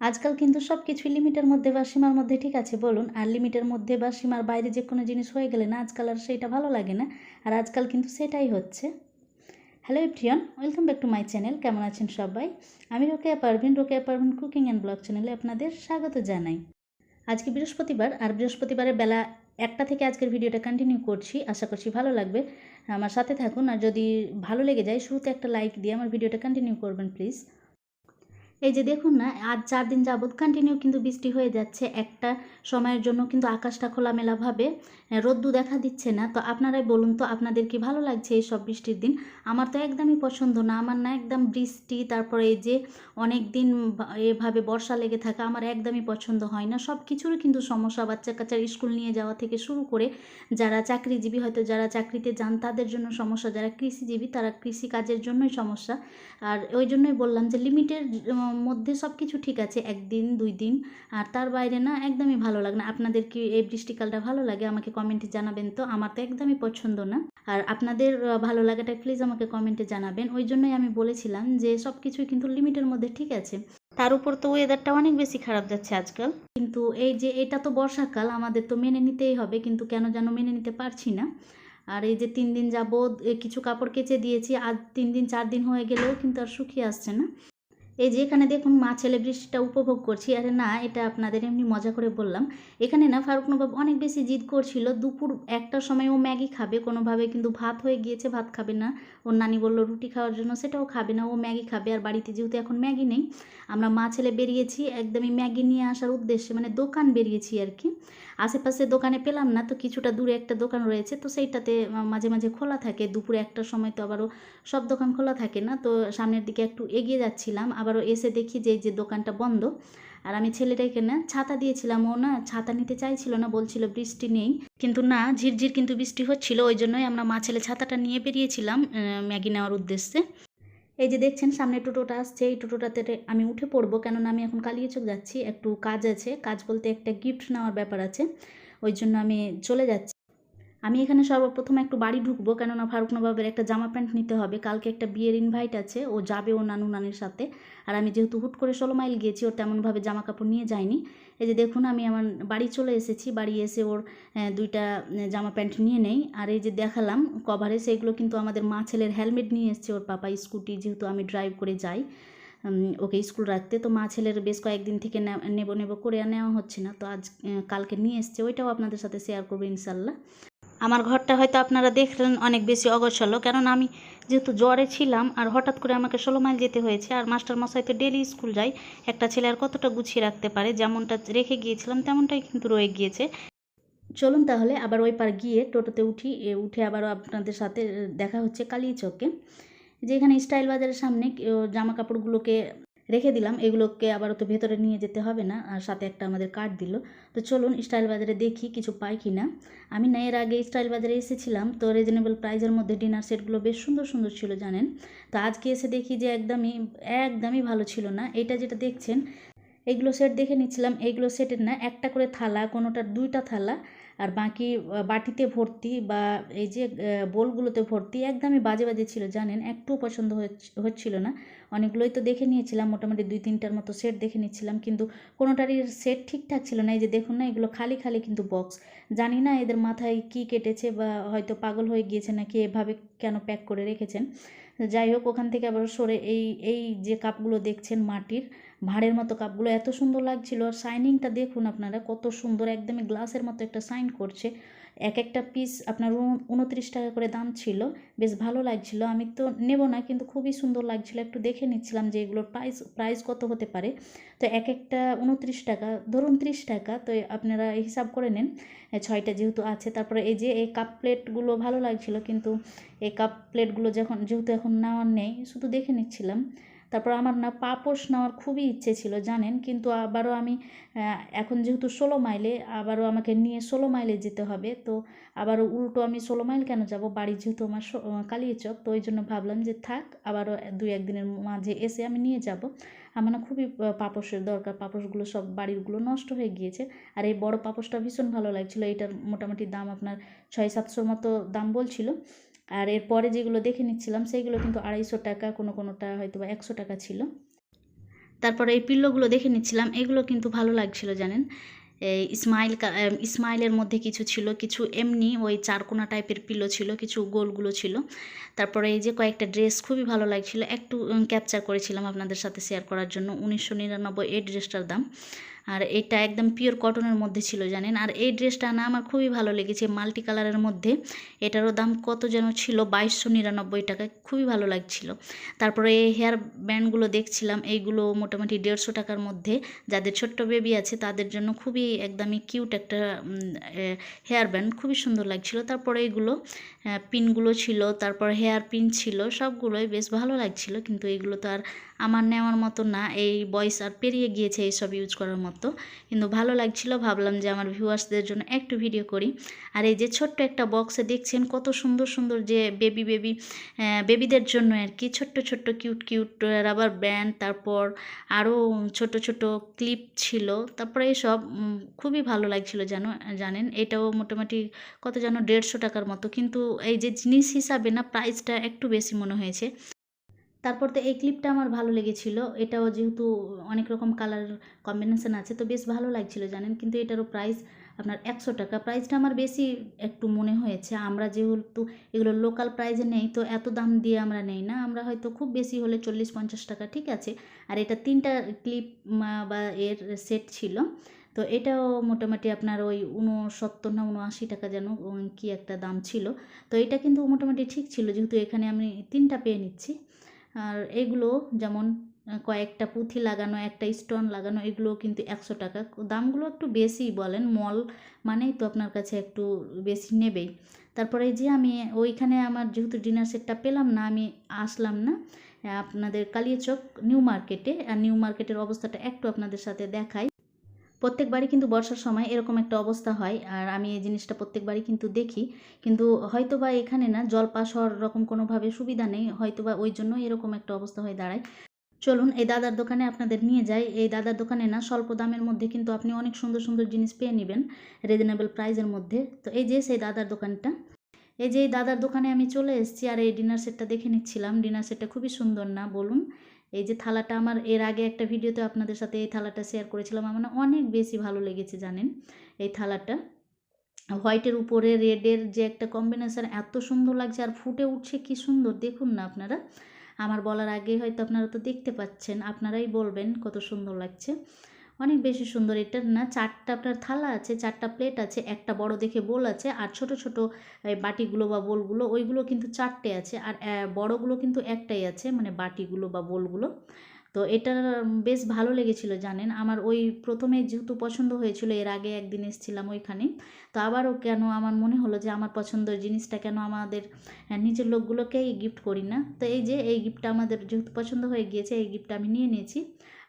আজকাল কিন্তু সব কিছুই লিমিটের মধ্যে বা সীমার মধ্যে ঠিক আছে, বলুন। আর লিমিটের মধ্যে বা সীমার বাইরে যে কোনো জিনিস হয়ে গেলে না, আজকাল আর সেইটা ভালো লাগে না। আর আজকাল কিন্তু সেটাই হচ্ছে। Hello everyone welcome back to my channel কেমন আছেন সবাই? আমি Rokeya Parvin Rokeya Parvin cooking and blog চ্যানেলে আপনাদের স্বাগত জানাই। আজকে বৃহস্পতিবার, আর বৃহস্পতিবারের বেলা একটা থেকে আজকের ভিডিওটা কন্টিনিউ করছি। আশা করছি ভালো লাগবে। আমার সাথে থাকুন। আর যদি ভালো লেগে যায়, শুরুতে একটা লাইক দিয়ে আমার ভিডিওটা কন্টিনিউ করবেন প্লিজ এই যে দেখুন না, আজ চার দিন যাবৎ কন্টিনিউ কিন্তু বৃষ্টি হয়ে যাচ্ছে। একটা সময়ের জন্য কিন্তু আকাশটা খোলামেলাভাবে রোদ্দু দেখা দিচ্ছে না। তো আপনারাই বলুন তো, আপনাদের কি ভালো লাগছে এই সব বৃষ্টির দিন? আমার তো একদমই পছন্দ না। আমার না একদম বৃষ্টি, তারপরে এই যে অনেক দিন এভাবে বর্ষা লেগে থাকা আমার একদমই পছন্দ হয় না। সব কিছুরই কিন্তু সমস্যা। বাচ্চা কাচ্চার স্কুল নিয়ে যাওয়া থেকে শুরু করে যারা চাকরিজীবী, হয়তো যারা চাকরিতে যান, তাদের জন্য সমস্যা। যারা কৃষিজীবী, তারা কৃষি কাজের জন্যই সমস্যা। আর ওই জন্যই বললাম যে লিমিটের মধ্যে সব কিছু ঠিক আছে, একদিন, দুই দিন, আর তার বাইরে না একদমই ভালো লাগে না। আপনাদের কি এই বৃষ্টিকালটা ভালো লাগে? আমাকে কমেন্টে জানাবেন তো, আমার তো একদমই পছন্দ না। আর আপনাদের ভালো লাগাটা প্লিজ আমাকে কমেন্টে জানাবেন। ওই জন্যই আমি বলেছিলাম যে সব কিছুই কিন্তু লিমিটের মধ্যে ঠিক আছে। তার উপর তো ওয়েদারটা অনেক বেশি খারাপ যাচ্ছে আজকাল। কিন্তু এই যে এটা তো বর্ষাকাল, আমাদের তো মেনে নিতেই হবে, কিন্তু কেন যেন মেনে নিতে পারছি না। আর এই যে তিন দিন যাবৎ কিছু কাপড় কেচে দিয়েছি, আজ তিন দিন, চার দিন হয়ে গেলেও কিন্তু আর শুকিয়ে আসছে না। এই যে এখানে দেখুন মা ছেলে বৃষ্টিটা উপভোগ করছি, আরে না, এটা আপনাদের এমনি মজা করে বললাম। এখানে না ফারুক নবাব অনেক বেশি জিদ করছিল, দুপুর একটার সময় ও ম্যাগি খাবে, কোনোভাবে কিন্তু ভাত হয়ে গিয়েছে, ভাত খাবে না। ওর নানি বলল, রুটি খাওয়ার জন্য সেটাও খাবে না, ও ম্যাগি খাবে, আর বাড়িতে যেহেতু এখন ম্যাগি নেই, আমরা মা ছেলে বেরিয়েছি, একদমই ম্যাগি নিয়ে আসার উদ্দেশ্যে মানে দোকান বেরিয়েছি আর কি। আশেপাশে দোকানে পেলাম না, তো কিছুটা দূরে একটা দোকান রয়েছে, তো সেইটাতে মাঝে মাঝে খোলা থাকে, দুপুরে একটার সময় তো আবারও সব দোকান খোলা থাকে না, তো সামনের দিকে একটু এগিয়ে যাচ্ছিলাম, আবারও এসে দেখি যে যে দোকানটা বন্ধ, আর আমি ছেলেটাকে না ছাতা দিয়েছিলাম, ও না ছাতা নিতে চাইছিল না, বলছিল বৃষ্টি নেই, কিন্তু না ঝিরঝির কিন্তু বৃষ্টি হচ্ছিল, ওই জন্যই আমরা মা, ছেলে ছাতাটা নিয়ে বেরিয়েছিলাম ম্যাগি নেওয়ার উদ্দেশ্যে এই যে দেখছেন, সামনে টোটোটা আসছে। এই টোটোটাতে আমি উঠে পড়ব, কেননা আমি এখন কালিয়াচক যাচ্ছি। একটু কাজ আছে। কাজ বলতে একটা গিফট নেওয়ার ব্যাপার আছে। ওই জন্য আমি চলে যাচ্ছি। আমি এখানে সর্বপ্রথম একটু বাড়ি ঢুকবো, কেননা ফারুক নবাবের একটা জামা প্যান্ট নিতে হবে। কালকে একটা বিয়ের ইনভাইট আছে, ও যাবে ও নানু নানির সাথে। আর আমি যেহেতু হুট করে ষোলো মাইল গিয়েছি, ওর তেমনভাবে জামা কাপড় নিয়ে যাইনি। এই যে দেখুন, আমি আমার বাড়ি চলে এসেছি। বাড়ি এসে ওর দুইটা জামা প্যান্ট নিয়ে নেই। আর এই যে দেখালাম কভারে সেগুলো কিন্তু আমাদের মা ছেলের হেলমেট নিয়ে এসছে ওর পাপা স্কুটি যেহেতু আমি ড্রাইভ করে যাই ওকে স্কুল রাখতে। তো মা ছেলের বেশ কয়েকদিন থেকে নেব নেব করে নেওয়া হচ্ছে না। তো আজ কালকে নিয়ে এসছে। ওইটাও আপনাদের সাথে শেয়ার করব ইনশাল্লাহ আমার ঘরটা হয়তো আপনারা দেখলেন অনেক বেশি অগোছালো। কেননা আমি যেহেতু জ্বরে ছিলাম আর হঠাৎ করে আমাকে ষোলো মাইল যেতে হয়েছে আর মাস্টার মশাই তো ডেলি স্কুল যায়, একটা ছেলে আর কতটা গুছিয়ে রাখতে পারে, যেমনটা রেখে গিয়েছিলাম তেমনটাই কিন্তু রয়ে গিয়েছে। চলুন তাহলে আবার ওই পার গিয়ে টোটোতে উঠি উঠে আবারও আপনাদের সাথে দেখা হচ্ছে কালিয়াচকে যে এখানে স্টাইল বাজারের সামনে জামা কাপড়গুলোকে রেখে দিলাম। এগুলোকে আবার তো ভেতরে নিয়ে যেতে হবে না। আর সাথে একটা আমাদের কার্ড দিল। তো চলুন স্টাইল বাজারে দেখি কিছু পাই কি না আমি না, এর আগে স্টাইল বাজারে এসেছিলাম। তো রিজনেবল প্রাইজের মধ্যে ডিনার সেটগুলো বেশ সুন্দর সুন্দর ছিল, জানেন? তো আজকে এসে দেখি যে একদমই একদমই ভালো ছিল না। এটা যেটা দেখছেন, এগুলো সেট দেখে নিচ্ছিলাম। এইগুলো সেটের না, একটা করে থালা, কোনোটার দুইটা থালা। আর বাকি বাটিতে ভর্তি বা এই যে বোলগুলোতে ভর্তি একদমই বাজে বাজে ছিল, জানেন? একটুও পছন্দ হচ্ছ- হচ্ছিল না। অনেকগুলোই তো দেখে নিয়েছিলাম, মোটামুটি দুই তিনটার মতো সেট দেখে নিচ্ছিলাম, কিন্তু কোনোটারই সেট ঠিকঠাক ছিল না। এই যে দেখুন না, এগুলো খালি খালি কিন্তু বক্স। জানি না এদের মাথায় কি কেটেছে বা হয়তো পাগল হয়ে গিয়েছে নাকি এভাবে কেন প্যাক করে রেখেছেন। যাই হোক, ওখান থেকে আবার সরে এই এই যে কাপগুলো দেখছেন মাটির ভাঁড়ের মতো কাপগুলো এত সুন্দর লাগছিল। আর শাইনিংটা দেখুন আপনারা, কত সুন্দর, একদমই গ্লাসের মতো একটা শাইন করছে। এক একটা পিস আপনার উন- উনত্রিশ টাকা করে দাম ছিল। বেশ ভালো লাগছিল। আমি তো নেব না, কিন্তু খুবই সুন্দর লাগছিল। একটু দেখে নিচ্ছিলাম যে এগুলোর প্রাইস প্রাইস কত হতে পারে। তো এক একটা উনত্রিশ টাকা, ধরুন ত্রিশ টাকা, তো আপনারা হিসাব করে নেন। ছয়টা যেহেতু আছে, তারপরে এই যে এই কাপ প্লেটগুলো ভালো লাগছিল, কিন্তু এই কাপ প্লেটগুলো যখন, যেহেতু এখন নেওয়ার নেই, শুধু দেখে নিচ্ছিলাম। তারপর আমার না পাপোশ নেওয়ার খুবই ইচ্ছে ছিল, জানেন? কিন্তু আবারও আমি এখন যেহেতু ষোলো মাইলে, আবারও আমাকে নিয়ে ষোলো মাইলে যেতে হবে। তো আবারও উল্টো আমি ষোলো মাইল কেন যাব? বাড়ি যেহেতু আমার কালিয়াচক তো ওই জন্য ভাবলাম যে থাক, আবারও দুই একদিনের মাঝে এসে আমি নিয়ে যাব। আমার না খুবই পাপোশের দরকার। পাপোশগুলো সব বাড়িরগুলো নষ্ট হয়ে গিয়েছে। আর এই বড় পাপোশটা ভীষণ ভালো লাগছিল। এটার মোটামুটি দাম আপনার ছয় সাতশোর মতো দাম বলছিল। আর এরপরে যেগুলো দেখে নিচ্ছিলাম, সেইগুলো কিন্তু আড়াইশো টাকা, কোনো কোনোটা হয়তো বা একশো টাকা ছিল। তারপরে এই পিল্লোগুলো দেখে নিচ্ছিলাম, এগুলো কিন্তু ভালো লাগছিল, জানেন? এই স্মাইল স্মাইলের মধ্যে কিছু ছিল, কিছু এমনি ওই চারকোনা টাইপের পিলো ছিল, কিছু গোলগুলো ছিল। তারপরে এই যে কয়েকটা ড্রেস খুবই ভালো লাগছিল, একটু ক্যাপচার করেছিলাম আপনাদের সাথে শেয়ার করার জন্য। উনিশশো নিরানব্বই এই ড্রেসটার দাম। আর এটা একদম পিওর কটনের মধ্যে ছিল, জানেন? আর এই ড্রেসটা না আমার খুবই ভালো লেগেছে মাল্টি কালারের মধ্যে। এটারও দাম কত যেন ছিল? বাইশশো নিরানব্বই টাকা খুবই ভালো লাগছিল। তারপরে এই হেয়ার ব্যান্ডগুলো দেখছিলাম, এইগুলো মোটামুটি দেড়শো টাকার মধ্যে। যাদের ছোট্ট বেবি আছে, তাদের জন্য খুবই একদমই কিউট একটা হেয়ার ব্যান্ড খুবই সুন্দর লাগছিল। তারপরে এইগুলো পিনগুলো ছিল, তারপর হেয়ার পিন ছিল, সবগুলোই বেশ ভালো লাগছিল। কিন্তু এইগুলো তো আর আমার নেওয়ার মতো না, এই বয়স আর পেরিয়ে গিয়েছে এইসব ইউজ করার মতো। কিন্তু ভালো লাগছিল, ভাবলাম যে আমার ভিউয়ার্সদের জন্য একটু ভিডিও করি। আর এই যে ছোট্ট একটা বক্সে দেখছেন কত সুন্দর সুন্দর যে বেবি বেবি বেবিদের জন্য আর কি। ছোট্ট ছোট্ট কিউট কিউট রাবার ব্যান্ড তারপর আরও ছোট ছোট ক্লিপ ছিল। তারপরে এসব খুবই ভালো লাগছিল যেন, জানেন? এটাও মোটামুটি কত যেন দেড়শো টাকার মতো। কিন্তু এই যে জিনিস হিসাবে না প্রাইসটা একটু বেশি মনে হয়েছে। তারপর তো এই ক্লিপটা আমার ভালো লেগেছিল। এটাও যেহেতু অনেক রকম কালার কম্বিনেশান আছে, তো বেশ ভালো লাগছিল জানেন? কিন্তু এটারও প্রাইস আপনার একশো টাকা। প্রাইসটা আমার বেশি একটু মনে হয়েছে। আমরা যেহেতু এগুলো লোকাল প্রাইজে নেই, তো এত দাম দিয়ে আমরা নেই না। আমরা হয়তো খুব বেশি হলে চল্লিশ পঞ্চাশ টাকা, ঠিক আছে? আর এটা তিনটা ক্লিপ বা এর সেট ছিল। তো এটাও মোটামুটি আপনার ওই উনসত্তর না উনআশি টাকা যেন কি একটা দাম ছিল। তো এটা কিন্তু মোটামুটি ঠিক ছিল, যেহেতু এখানে আমি তিনটা পেয়ে নিচ্ছি। আর এগুলো যেমন কয়েকটা পুঁথি লাগানো, একটা স্টোন লাগানো এগুলো কিন্তু একশো টাকা। দামগুলো একটু বেশি বলেন, মল মানেই তো আপনার কাছে একটু বেশি নেবেই। তারপরে যে আমি ওইখানে আমার যেহেতু ডিনার সেটটা পেলাম না, আমি আসলাম না, আপনাদের কালিয়াচক নিউ মার্কেটে, আর নিউ মার্কেটের অবস্থাটা একটু আপনাদের সাথে দেখাই। প্রত্যেকবারই কিন্তু বর্ষার সময় এরকম একটা অবস্থা হয়, আর আমি এই জিনিসটা প্রত্যেকবারই কিন্তু দেখি। কিন্তু হয়তো বা এখানে না জল পাস হওয়ার রকম কোনোভাবে সুবিধা নেই হয়তো বা ওই জন্য এরকম একটা অবস্থা হয়ে দাঁড়ায়। চলুন, এই দাদার দোকানে আপনাদের নিয়ে যাই। এই দাদার দোকানে না স্বল্প দামের মধ্যে কিন্তু আপনি অনেক সুন্দর সুন্দর জিনিস পেয়ে নেবেন রিজনেবল প্রাইসের মধ্যে। তো এই যে সেই দাদার দোকানটা, এই যে দাদার দোকানে আমি চলে এসেছি, আর এই ডিনার সেটটা দেখে নিচ্ছিলাম। ডিনার সেটটা খুবই সুন্দর না, বলুন। এই যে থালাটা আমার এর আগে একটা ভিডিওতে আপনাদের সাথে এই থালাটা শেয়ার করেছিলাম, আমার অনেক বেশি ভালো লেগেছে জানেন এই থালাটা। হোয়াইটের উপরে রেডের যে একটা কম্বিনেশান এত সুন্দর লাগছে আর ফুটে উঠছে কি সুন্দর, দেখুন না আপনারা। আমার বলার আগে হয়তো আপনারা তো দেখতে পাচ্ছেন, আপনারাই বলবেন কত সুন্দর লাগছে। অনেক বেশি সুন্দর। এটার না চারটা আপনার থালা আছে, চারটা প্লেট আছে, একটা বড় দেখে বোল আছে, আর ছোট ছোট বাটিগুলো বা বোলগুলো, ওইগুলো কিন্তু চারটে আছে, আর বড়গুলো কিন্তু একটাই আছে মানে বাটিগুলো বা বোলগুলো। তো এটা বেশ ভালো লেগেছিল জানেন। আমার ওই প্রথমে যেহেতু পছন্দ হয়েছিল, এর আগে একদিন এসেছিলাম ওইখানে। তো আবারও কেন আমার মনে হলো যে আমার পছন্দের জিনিসটা কেন আমাদের নিজের লোকগুলোকেই গিফট করি না? তো এই যে, এই গিফটটা আমাদের যেহেতু পছন্দ হয়ে গিয়েছে, এই গিফটটা আমি নিয়ে নিয়েছি।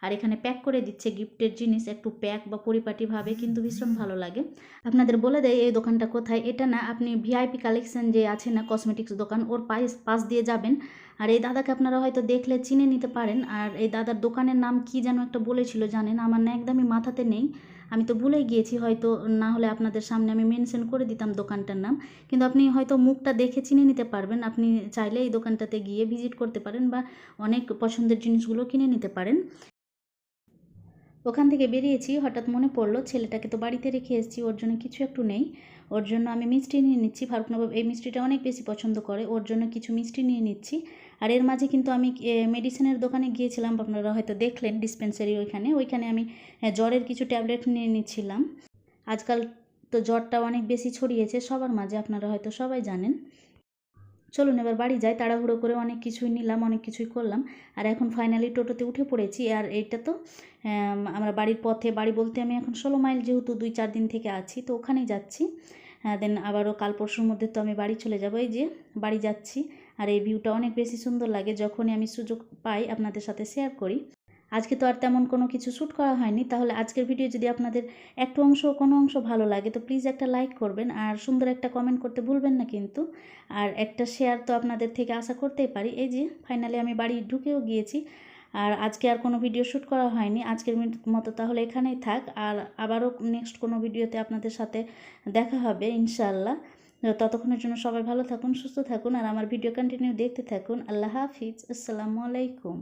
আর এখানে প্যাক করে দিচ্ছে গিফটের জিনিস, একটু প্যাক বা পরিপাটিভাবে কিন্তু ভীষণ ভালো লাগে। আপনাদের বলে দেয়, এই দোকানটা কোথায়? এটা না, আপনি ভিআইপি কালেকশন যে আছে না কসমেটিক্স দোকান, ওর পাশ পাশ দিয়ে যাবেন। আর এই দাদাকে আপনারা হয়তো দেখলে চিনে নিতে পারেন। আর এই দাদার দোকানের নাম কি যেন একটা বলেছিল জানেন? আমার না একদমই মাথাতে নেই। আমি তো ভুলে গিয়েছি, হয়তো না হলে আপনাদের সামনে আমি মেনশন করে দিতাম দোকানটার নাম। কিন্তু আপনি হয়তো মুখটা দেখে চিনে নিতে পারবেন। আপনি চাইলে এই দোকানটাতে গিয়ে ভিজিট করতে পারেন বা অনেক পছন্দের জিনিসগুলো কিনে নিতে পারেন। ওখান থেকে বেরিয়েছি, হঠাৎ মনে পড়ল ছেলেটাকে তো বাড়িতে রেখে এসেছি, ওর জন্য কিছু একটু নেই। ওর জন্য আমি মিষ্টি নিয়ে নিচ্ছি, ফারুক নবাব এই মিষ্টিটা অনেক বেশি পছন্দ করে, ওর জন্য কিছু মিষ্টি নিয়ে নিচ্ছি। আর এর মাঝে কিন্তু আমি মেডিসিনের দোকানে গিয়েছিলাম, আপনারা হয়তো দেখলেন ডিসপেন্সারি ওইখানে ওইখানে আমি জ্বরের কিছু ট্যাবলেট নিয়ে নিচ্ছিলাম। আজকাল তো জ্বরটা অনেক বেশি ছড়িয়েছে, সবার মাঝে আপনারা হয়তো সবাই জানেন। চলুন এবার বাড়ি যাই, তাড়াহুড়ো করে অনেক কিছুই নিলাম, অনেক কিছুই করলাম। আর এখন ফাইনালি টোটোতে উঠে পড়েছি। আর এটা তো আমরা বাড়ির পথে, বাড়ি বলতে আমি এখন ষোলো মাইল যেহেতু দুই চার দিন থেকে আছি, তো ওখানেই যাচ্ছি। দেন আবারও কাল পরশুর মধ্যে তো আমি বাড়ি চলে যাব। এই যে বাড়ি যাচ্ছি। আর এই ভিউটা অনেক বেশি সুন্দর লাগে। যখনই আমি সুযোগ পাই আপনাদের সাথে শেয়ার করি। আজকে তো আর তেমন কোনো কিছু শ্যুট করা হয়নি। তাহলে আজকের ভিডিও যদি আপনাদের একটু অংশ, কোনো অংশ ভালো লাগে, তো প্লিজ একটা লাইক করবেন। আর সুন্দর একটা কমেন্ট করতে ভুলবেন না কিন্তু। আর একটা শেয়ার তো আপনাদের থেকে আশা করতেই পারি। এই যে ফাইনালি আমি বাড়ি ঢুকেও গিয়েছি। আর আজকে আর কোনো ভিডিও শ্যুট করা হয়নি। আজকের মতো তাহলে এখানেই থাক। আর আবারও নেক্সট কোনো ভিডিওতে আপনাদের সাথে দেখা হবে ইনশাল্লাহ ততক্ষণের জন্য সবাই ভালো থাকুন, সুস্থ থাকুন। আর আমার ভিডিও কন্টিনিউ দেখতে থাকুন। আল্লাহ হাফিজ। আসসালামু আলাইকুম।